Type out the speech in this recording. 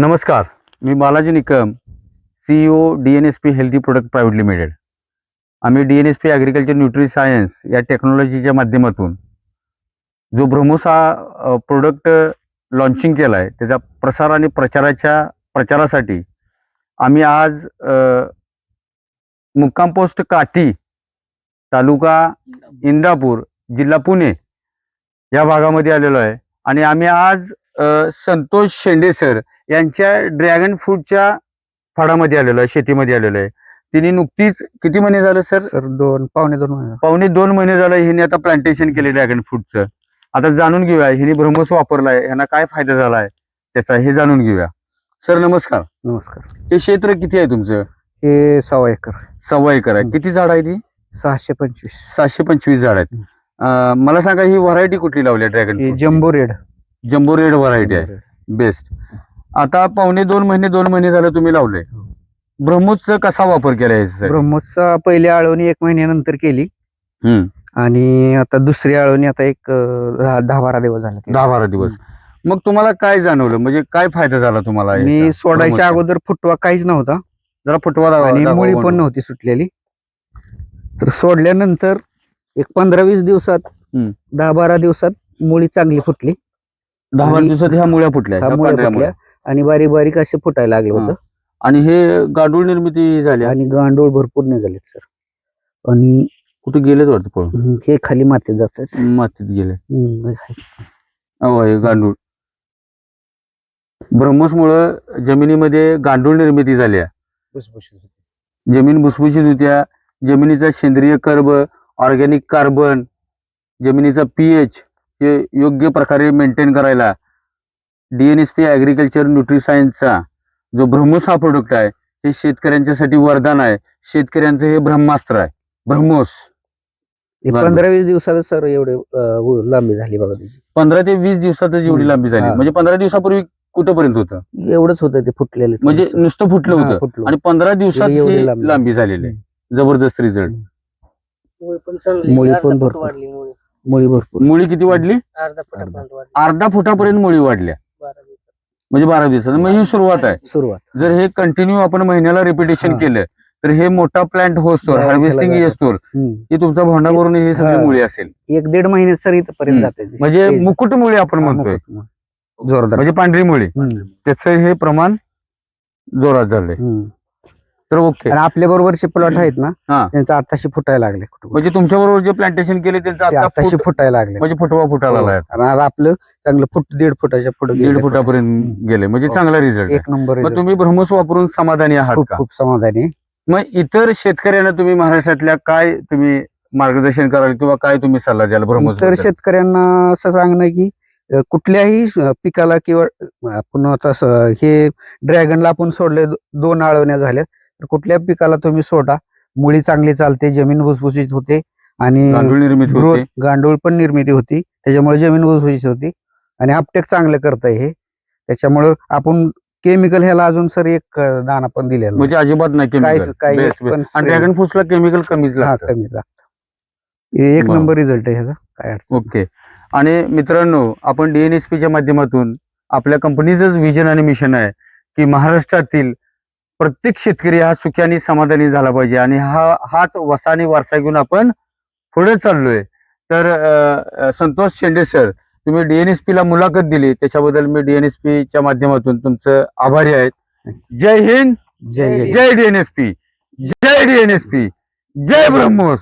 नमस्कार मी Balaji Nikam CEO D N S P healthy product private limited आम्ही D N S P agriculture nutri science या टेक्नॉलॉजीच्या माध्यमातून जो भ्रमोस हा प्रोडक्ट लॉन्चिंग केला आहे त्याचा प्रसार आणि प्रचाराच्या प्रचारासाठी आम्ही आज मुक्काम पोस्ट काठी तालुका इंदापूर जिल्हा पुणे या भागामध्ये आलेलो आहे. आणि आम्ही आज संतोष शेंडे सर यांच्या ड्रॅगन फ्रूटच्या फळामध्ये आलेलो आहे शेतीमध्ये आलेलो आहे. तिने नुकतीच किती महिने झालं सर? सर दोन पावणे दोन महिने. पावणे दोन महिने झालं हिने आता प्लांटेशन केले ड्रॅगन फ्रूटचं. आता जाणून घेऊया हिने ब्रह्मस वापरलाय ह्यांना काय फायदा झालाय त्याचा हे जाणून घेऊया. सर नमस्कार. नमस्कार. हे क्षेत्र किती आहे तुमचं? हे सव्वा एकर. सव्वा एकर आहे. किती झाड आहे ती सहाशे पंचवीस. सातशे पंचवीस झाड आहेत. अं, मला सांगा ही व्हरायटी कुठली लावली आहे ड्रॅगन हे fruit jumbo red. Jumbo red variety आहे बेस्ट आता पावणे दोन महिने दोन महिने झालं तुम्ही लावले हो. ब्रह्मोसचा कसा वापर केला आहे ब्रह्मोसचा पहिली आळवणी एक महिन्यानंतर केली. आणि आता दुसरी आळवणी आता एक दहा बारा दिवस झाले. दहा बारा दिवस मग तुम्हाला काय जाणवलं म्हणजे काय फायदा झाला तुम्हाला मी याचा? सोडायच्या? अगोदर फुटवा काहीच नव्हता जरा फुटवा आणि मुळी. पण नव्हती सुटलेली तर सोडल्यानंतर एक पंधरा वीस दिवसात. दहा बारा दिवसात मुळी चांगली फुटली दहा बारा आणि- दिवसात ह्या मुळ्या फुटल्या ह्या ह्या मुळ्या पांढऱ्या फुटल्या मुळ्या. आणि बारीक बारीक असे फुटायला लागलं हा. होतं. आणि हे गांडूळ निर्मिती झाली. आणि गांडूळ भरपूर नाही झालेत सर. आणि कुठे गेलेच वाटतं पळून? हम्म, हे खाली मातीत जातात. मातीत गेले. अहो हे गांडूळ. ब्रह्मोसमुळं जमिनीमध्ये गांडूळ निर्मिती झाली आहे जमीन भुसभुशीत होत्या. जमिनीचा सेंद्रिय कर्ब ऑर्गॅनिक कार्बन जमिनीचा पीएच हे योग्य प्रकारे मेंटेन करायला डीएनएसपी ॲग्रिकल्चर न्यूट्रिसायन्सचा जो ब्रह्मोस हा प्रोडक्ट आहे हे शेतकऱ्यांच्यासाठी वरदान आहे. शेतकऱ्यांचं हे ब्रह्मास्त्र आहे. ब्रह्मोस. हे बरं. पंधरा वीस दिवसात सर एवढे लांबी झाली बघा त्याची. पंधरा ते वीस दिवसातच एवढी. लांबी झाली. म्हणजे पंधरा दिवसापूर्वी कुठंपर्यंत होतं? एवढंच होतं ते फुटलेले. म्हणजे. नुसतं फुटलं होतं. फुटलं. आणि पंधरा दिवसात ही लांबी. झालेली आहे. जबरदस्त रिझल्ट मुळी पण चांगली मुळी अर्धा पण फूट भरपूर. वाढली मुळी भरपूर मुळी किती वाढली अर्धा फुटापर्यंत वाढली अर्धा फुटापर्यंत मुळी वाढल्या बारा दिवसात म्हणजे बारा दिवसात मग ही सुरुवात आहे सुरुवात जर हे कंटिन्यू आपण महिन्याला रिपिटेशन हा. केलं तर हे मोठा प्लांट होस्तोर बारा हार्वेस्टिंग येस्तोर हम्म. हे तुमचा भोंडा भरून ही सगळी हा. मुळी असेल एक दीड महिन्यात सर इथपर्यंत हम्म. जाते ती. म्हणजे ते- मुकुट मुळी आपण हा, म्हणतोय मुकुट मुळी. जोरदार म्हणजे पांढरी मुळी हम्म. त्याचं हे प्रमाण जोरात झालंय हम्म. तर ओके. आणि आपल्या बरोबरचे प्लॉट आहेत ना हा. त्यांचं आताशी फुटायला लागले म्हणजे तुमच्या बरोबर जे प्लांटेशन केले त्यांचं ते आता आताशी फूट- फुटायला लागले. म्हणजे फुटवा फुटाला हो. आलाय आणि आज आपलं चांगलं फुट दीड फुटाच्या पुढे दीड फुटापर्यंत गेले. म्हणजे हो. चांगला रिझल्ट एक नंबर मग result. तुम्ही ब्रह्मोस वापरून समाधानी आहात खूप का? खूप समाधानी. आहे. मग इतर शेतकऱ्यांना तुम्ही महाराष्ट्रातल्या काय तुम्ही मार्गदर्शन कराल किंवा काय तुम्ही सल्ला द्याल ब्रह्मोस इतर शेतकऱ्यांना असं सांगणं की अ, कुठल्याही स- पिकाला किंवा अ, आपण आता स- हे ड्रॅगनला आपण सोडले दो- दोन आळवण्या झाल्या तर कुठल्या पिकाला तुम्ही सोडा. मुळी चांगली चालते जमीन भुसभुशीत होते आणि गांडूळ निर्मिती होते. गांडूळ पण निर्मिती होती. त्याच्यामुळे जमीन भुसभुशीत होती आणि अपटेक चांगलं करतंय हे. त्याच्यामुळं आपण केमिकल ह्याला अजून सर एक अ, दाणा पण दिलेला नाही. म्हणजे अजिबात नाही काहीच- केमिकल काही बेस्ट पण आणि spray- ड्रॅगन फ्रुट्सला केमिकल कमीच हा लागतं. कमी लागतं. हे एक. नंबर रिझल्ट आहे ह्याचा. काय अडचण नाही. ओके. आणि मित्रांनो आपण डीएनएसपीच्या माध्यमातून आपल्या कंपनीचंच विजन आणि मिशन आहे की महाराष्ट्रातील प्रत्येक शेतकरी हा सुखी आणि समाधानी झाला पाहिजे. आणि हा हाच वसा आणि वारसा घेऊन आपण पुढे चाललोय. तर संतोष शेंडे सर तुम्ही डीएनएसपी ला मुलाखत दिली. त्याच्याबद्दल मी डीएनएसपी च्या माध्यमातून तुमचं आभारी आहेत जय हिंद. जय जय जय डीएनएसपी जय डीएनएसपी जय ब्रह्मोस.